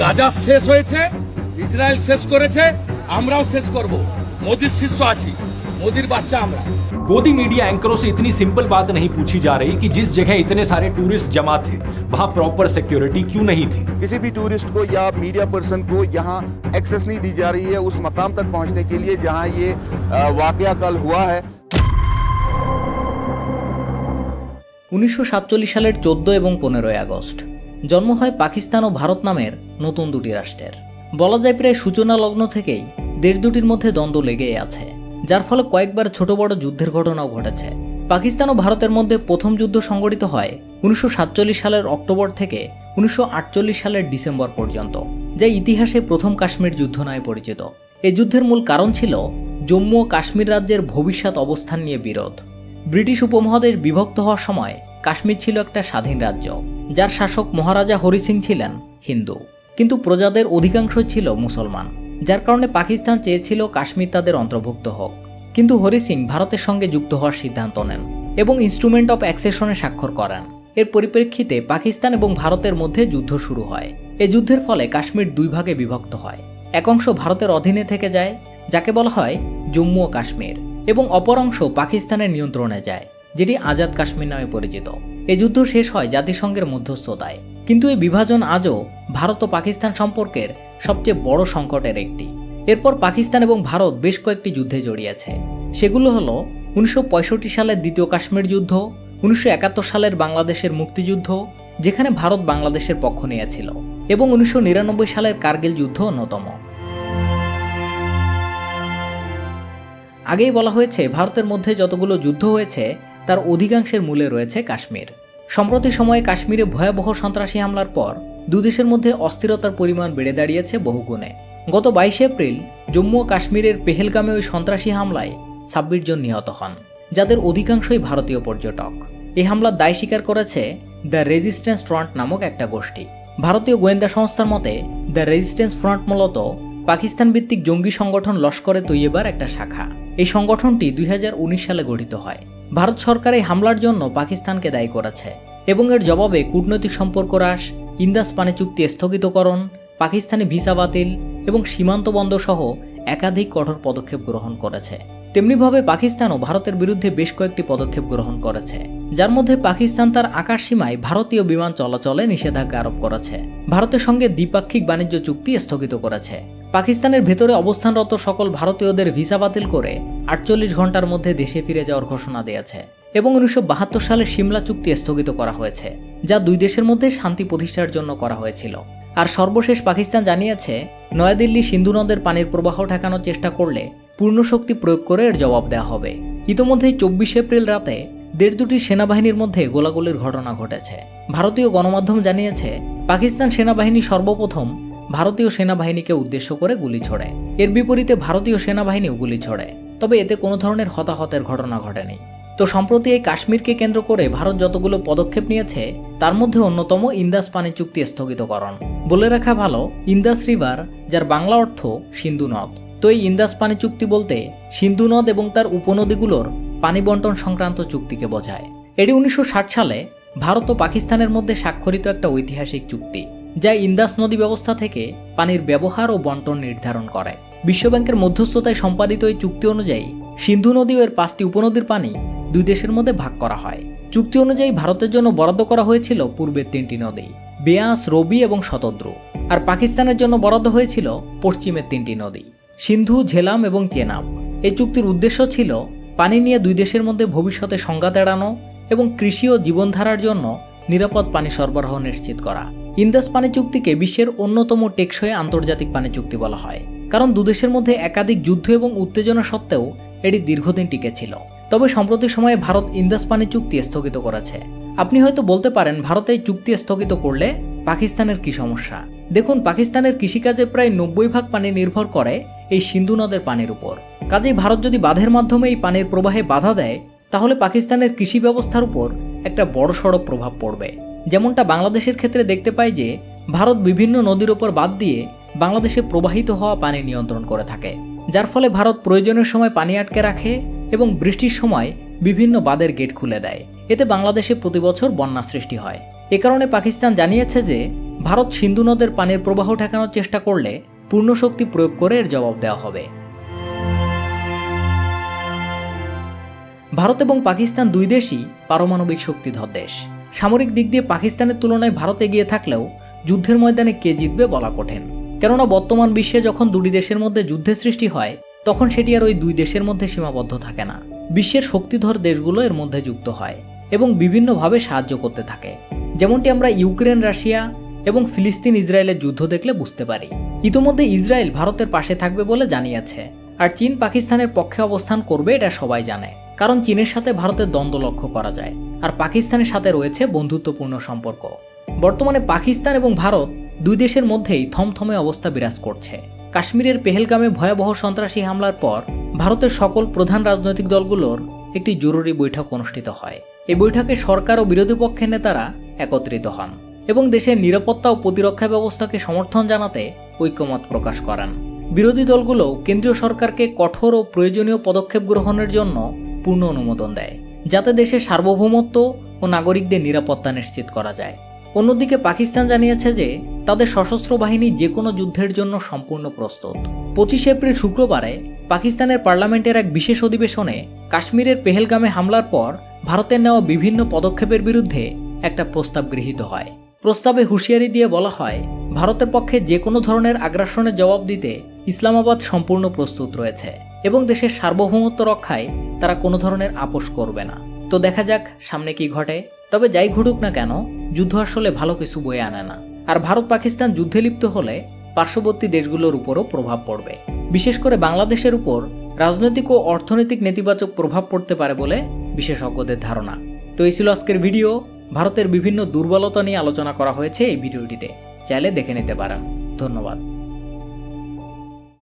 গাজা শেষ হয়েছে ইসরায়েল শেষ করেছে আমরাও শেষ করব মোদির শিষ্য আছি মোদির বাচ্চা আমরা गोदी मीडिया एंकरों से इतनी सिंपल बात नहीं पूछी जा रही कि जिस जगह इतने सारे टूरिस्ट जमा थे वहां प्रॉपर सिक्योरिटी क्यों नहीं थी किसी भी टूरिस्ट को या मीडिया पर्सन को यहाँ एक्सेस नहीं दी जा रही है उस मकाम तक पहुँचने के लिए जहाँ ये वाक़ कल हुआ है উনিশশো সাতচল্লিশ সালের চোদ্দ এবং পনেরোই আগস্ট জন্ম হয় পাকিস্তান ও ভারত নামের নতুন দুটি রাষ্ট্রের। বলা যায় প্রায় সূচনা লগ্ন থেকেই দেশ দুটির মধ্যে দ্বন্দ্ব লেগেই আছে, যার ফলে কয়েকবার ছোট বড় যুদ্ধের ঘটনাও ঘটেছে। পাকিস্তান ও ভারতের মধ্যে প্রথম যুদ্ধ সংঘটিত হয় উনিশশো সাতচল্লিশ সালের অক্টোবর থেকে উনিশশো আটচল্লিশ সালের ডিসেম্বর পর্যন্ত, যা ইতিহাসে প্রথম কাশ্মীর যুদ্ধ নামে পরিচিত। এই যুদ্ধের মূল কারণ ছিল জম্মু ও কাশ্মীর রাজ্যের ভবিষ্যৎ অবস্থান নিয়ে বিরোধ। ব্রিটিশ উপমহাদেশ বিভক্ত হওয়ার সময় কাশ্মীর ছিল একটা স্বাধীন রাজ্য, যার শাসক মহারাজা হরি সিং ছিলেন, হিন্দু। কিন্তু প্রজাদের অধিকাংশ ছিল মুসলমান, যার কারণে পাকিস্তান চেয়েছিল কাশ্মীর তাদের অন্তর্ভুক্ত হোক। কিন্তু হরি সিং ভারতের সঙ্গে যুক্ত হওয়ার সিদ্ধান্ত নেন এবং ইনস্ট্রুমেন্ট অফ অ্যাক্সেশনে স্বাক্ষর করেন। এর পরিপ্রেক্ষিতে পাকিস্তান এবং ভারতের মধ্যে যুদ্ধ শুরু হয়। এই যুদ্ধের ফলে কাশ্মীর দুই ভাগে বিভক্ত হয়। এক অংশ ভারতের অধীনে থেকে যায়, যাকে বলা হয় জম্মু ও কাশ্মীর, এবং অপর অংশ পাকিস্তানের নিয়ন্ত্রণে যায়। যেটি আজাদ কাশ্মীর নামে পরিচিত। এই যুদ্ধ শেষ হয় জাতিসংঘের মধ্যস্থতায়। কিন্তু এই বিভাজন আজও ভারত ও পাকিস্তান সম্পর্কের সবচেয়ে বড় সংকটের একটি। এরপর পাকিস্তান এবং ভারত বেশ কয়েকটি যুদ্ধে জড়িয়েছে। সেগুলো হলো উনিশশো সালের দ্বিতীয় কাশ্মীর যুদ্ধ, উনিশশো একাত্তর সালের বাংলাদেশের মুক্তিযুদ্ধ, যেখানে ভারত বাংলাদেশের পক্ষ নিয়েছিল, এবং উনিশশো নিরানব্বই সালের কার্গিল যুদ্ধ অন্যতম। আগেই বলা হয়েছে, ভারতের মধ্যে যতগুলো যুদ্ধ হয়েছে তার অধিকাংশের মূলে রয়েছে কাশ্মীর। সম্প্রতি সময়ে কাশ্মীরে ভয়াবহ সন্ত্রাসী হামলার পর দুদেশের মধ্যে অস্থিরতার পরিমাণ বেড়ে দাঁড়িয়েছে বহুগুণে গত বাইশে এপ্রিল জম্মু ও কাশ্মীরের পেহেলগামে ওই সন্ত্রাসী হামলায় ছাব্বিশ জন নিহত হন, যাদের অধিকাংশই ভারতীয় পর্যটক। এই হামলার দায় স্বীকার করেছে দ্য রেজিস্ট্যান্স ফ্রন্ট নামক একটা গোষ্ঠী। ভারতীয় গোয়েন্দা সংস্থার মতে, দ্য রেজিস্ট্যান্স ফ্রন্ট মূলত পাকিস্তান ভিত্তিক জঙ্গি সংগঠন লস্করে তৈয়বার একটা শাখা। এই সংগঠনটি দুই হাজার উনিশ সালে গঠিত হয়। ভারত সরকার এই হামলার জন্য পাকিস্তানকে দায়ী করেছে এবং এর জবাবে কূটনৈতিক সম্পর্ক হ্রাস, ইন্দাস পানি চুক্তি স্থগিতকরণ, পাকিস্তানি ভিসা বাতিল এবং সীমান্ত বন্ধ সহ একাধিক কঠোর পদক্ষেপ গ্রহণ করেছে। তেমনিভাবে পাকিস্তানও ভারতের বিরুদ্ধে বেশ কয়েকটি পদক্ষেপ গ্রহণ করেছে। যার মধ্যে পাকিস্তান তার আকাশ সীমায় ভারতীয় বিমান চলাচলে নিষেধাজ্ঞা আরোপ করেছে। ভারতের সঙ্গে দ্বিপাক্ষিক বাণিজ্য চুক্তি স্থগিত করেছে। পাকিস্তানের ভেতরে অবস্থানরত সকল ভারতীয়দের ভিসা বাতিল করে আটচল্লিশ ঘণ্টার মধ্যে দেশে ফিরে যাওয়ার ঘোষণা দিয়েছে এবং উনিশশো সালে সিমলা চুক্তি স্থগিত করা হয়েছে, যা দুই দেশের মধ্যে শান্তি প্রতিষ্ঠার জন্য করা হয়েছিল। আর সর্বশেষ পাকিস্তান জানিয়েছে, নয়াদিল্লি সিন্ধু নদের পানির প্রবাহ ঠেকানোর চেষ্টা করলে পূর্ণ শক্তি প্রয়োগ করে এর জবাব দেওয়া হবে। ইতোমধ্যেই চব্বিশে এপ্রিল রাতে দেড় দুটি সেনাবাহিনীর মধ্যে গোলাগুলির ঘটনা ঘটেছে। ভারতীয় গণমাধ্যম জানিয়েছে, পাকিস্তান সেনাবাহিনী সর্বপ্রথম ভারতীয় সেনাবাহিনীকে উদ্দেশ্য করে গুলি ছোড়ে এর বিপরীতে ভারতীয় সেনাবাহিনীও গুলি ছোড়ে তবে এতে কোনো ধরনের হতাহতের ঘটনা ঘটেনি। তো সম্প্রতি এই কাশ্মীরকে কেন্দ্র করে ভারত যতগুলো পদক্ষেপ নিয়েছে, তার মধ্যে অন্যতম ইন্দাস পানি চুক্তি স্থগিতকরণ। বলে রাখা ভালো, ইন্দাস রিভার, যার বাংলা অর্থ সিন্ধু নদ। তো এই ইন্দাস পানি চুক্তি বলতে সিন্ধু নদ এবং তার উপনদীগুলোর পানি বন্টন সংক্রান্ত চুক্তিকে বোঝায়। এটি উনিশশো ষাট সালে ভারত ও পাকিস্তানের মধ্যে স্বাক্ষরিত একটা ঐতিহাসিক চুক্তি। যা ইন্দাস নদী ব্যবস্থা থেকে পানির ব্যবহার ও বন্টন নির্ধারণ করে। বিশ্বব্যাংকের মধ্যস্থতায় সম্পাদিত এই চুক্তি অনুযায়ী সিন্ধু নদী ও এর পাঁচটি উপনদীর পানি দুই দেশের মধ্যে ভাগ করা হয়। চুক্তি অনুযায়ী ভারতের জন্য বরাদ্দ করা হয়েছিল পূর্বের তিনটি নদী, বেয়াস, রবি এবং শতদ্রু, আর পাকিস্তানের জন্য বরাদ্দ হয়েছিল পশ্চিমের তিনটি নদী, সিন্ধু, ঝেলাম এবং চেনাব। এই চুক্তির উদ্দেশ্য ছিল পানি নিয়ে দুই দেশের মধ্যে ভবিষ্যতে সংঘাত এড়ানো এবং কৃষি ও জীবনধারার জন্য নিরাপদ পানি সরবরাহ নিশ্চিত করা। ইন্দাস পানি চুক্তিকে বিশ্বের অন্যতম টেকসই আন্তর্জাতিক পানি চুক্তি বলা হয়। কারণ দুদেশের মধ্যে একাধিক যুদ্ধ এবং উত্তেজনা সত্ত্বেও এটি দীর্ঘদিন টিকে ছিল। তবে সম্প্রতি সময়ে ভারত ইন্দাস পানি চুক্তি স্থগিত করেছে। আপনি হয়তো বলতে পারেন, ভারত এই চুক্তি স্থগিত করলে পাকিস্তানের কি সমস্যা? দেখুন, পাকিস্তানের কৃষিকাজে প্রায় নব্বই ভাগ পানি নির্ভর করে এই সিন্ধু নদের পানির উপর। কাজেই ভারত যদি বাঁধের মাধ্যমে এই পানির প্রবাহে বাধা দেয়, তাহলে পাকিস্তানের কৃষি ব্যবস্থার উপর একটা বড়সড় প্রভাব পড়বে। যেমনটা বাংলাদেশের ক্ষেত্রে দেখতে পাই যে, ভারত বিভিন্ন নদীর ওপর বাদ দিয়ে বাংলাদেশে প্রবাহিত হওয়া পানি নিয়ন্ত্রণ করে থাকে, যার ফলে ভারত প্রয়োজনের সময় পানি আটকে রাখে এবং বৃষ্টির সময় বিভিন্ন বাঁধের গেট খুলে দেয়। এতে বাংলাদেশে প্রতি বছর বন্যা সৃষ্টি হয়। এ কারণে পাকিস্তান জানিয়েছে যে, ভারত সিন্ধু নদের পানির প্রবাহ ঠেকানোর চেষ্টা করলে পূর্ণ শক্তি প্রয়োগ করে এর জবাব দেওয়া হবে। ভারত এবং পাকিস্তান দুই দেশই পারমাণবিক শক্তিধর দেশ। সামরিক দিক দিয়ে পাকিস্তানের তুলনায় ভারত এগিয়ে থাকলেও যুদ্ধের ময়দানে কে জিতবে বলা কঠিন। কেননা বর্তমান বিশ্বে যখন দুটি দেশের মধ্যে যুদ্ধের সৃষ্টি হয়, তখন সেটি আর ওই দুই দেশের মধ্যে সীমাবদ্ধ থাকে না। বিশ্বের শক্তিধর দেশগুলো এর মধ্যে যুক্ত হয় এবং বিভিন্নভাবে সাহায্য করতে থাকে। যেমনটি আমরা ইউক্রেন, রাশিয়া এবং ফিলিস্তিন, ইসরায়েলের যুদ্ধ দেখলে বুঝতে পারি। ইতোমধ্যে ইসরায়েল ভারতের পাশে থাকবে বলে জানিয়েছে। আর চীন পাকিস্তানের পক্ষে অবস্থান করবে এটা সবাই জানে। কারণ চীনের সাথে ভারতের দ্বন্দ্ব লক্ষ্য করা যায়। আর পাকিস্তানের সাথে রয়েছে বন্ধুত্বপূর্ণ সম্পর্ক। বর্তমানে পাকিস্তান এবং ভারত দুই দেশের মধ্যেই থমথমে অবস্থা বিরাজ করছে। কাশ্মীরের পেহেলগামে ভয়াবহ সন্ত্রাসী হামলার পর ভারতের সকল প্রধান রাজনৈতিক দলগুলোর একটি জরুরি বৈঠক অনুষ্ঠিত হয়। এই বৈঠকে সরকার ও বিরোধী পক্ষের নেতারা একত্রিত হন এবং দেশের নিরাপত্তা ও প্রতিরক্ষা ব্যবস্থাকে সমর্থন জানাতে ঐক্যমত প্রকাশ করেন। বিরোধী দলগুলো কেন্দ্রীয় সরকারকে কঠোর ও প্রয়োজনীয় পদক্ষেপ গ্রহণের জন্য পূর্ণ অনুমোদন দেয়। যাতে দেশের সার্বভৌমত্ব ও নাগরিকদের নিরাপত্তা নিশ্চিত করা যায়। অন্যদিকে পাকিস্তান জানিয়েছে যে, তাদের সশস্ত্র বাহিনী যে কোনো যুদ্ধের জন্য সম্পূর্ণ প্রস্তুত। পঁচিশে এপ্রিল শুক্রবারে পাকিস্তানের পার্লামেন্টের এক বিশেষ অধিবেশনে কাশ্মীরের পেহেলগামে হামলার পর ভারতের নেওয়া বিভিন্ন পদক্ষেপের বিরুদ্ধে একটা প্রস্তাব গৃহীত হয়। প্রস্তাবে হুঁশিয়ারি দিয়ে বলা হয়, ভারতের পক্ষে যে কোনো ধরনের আগ্রাসনের জবাব দিতে ইসলামাবাদ সম্পূর্ণ প্রস্তুত রয়েছে। এবং দেশের সার্বভৌমত্ব রক্ষায় তারা কোনো ধরনের আপোষ করবে না। তো দেখা যাক সামনে কি ঘটে। তবে যাই ঘটুক না কেন, যুদ্ধ আসলে ভালো কিছু বয়ে আনে না। আর ভারত পাকিস্তান যুদ্ধে লিপ্ত হলে পার্শ্ববর্তী দেশগুলোর উপরও প্রভাব পড়বে। বিশেষ করে বাংলাদেশের উপর রাজনৈতিক ও অর্থনৈতিক নেতিবাচক প্রভাব পড়তে পারে বলে বিশেষজ্ঞদের ধারণা। তো এই ছিল আজকের ভিডিও। ভারতের বিভিন্ন দুর্বলতা নিয়ে আলোচনা করা হয়েছে এই ভিডিওটিতে। চাইলে দেখে নিতে পারেন। ধন্যবাদ।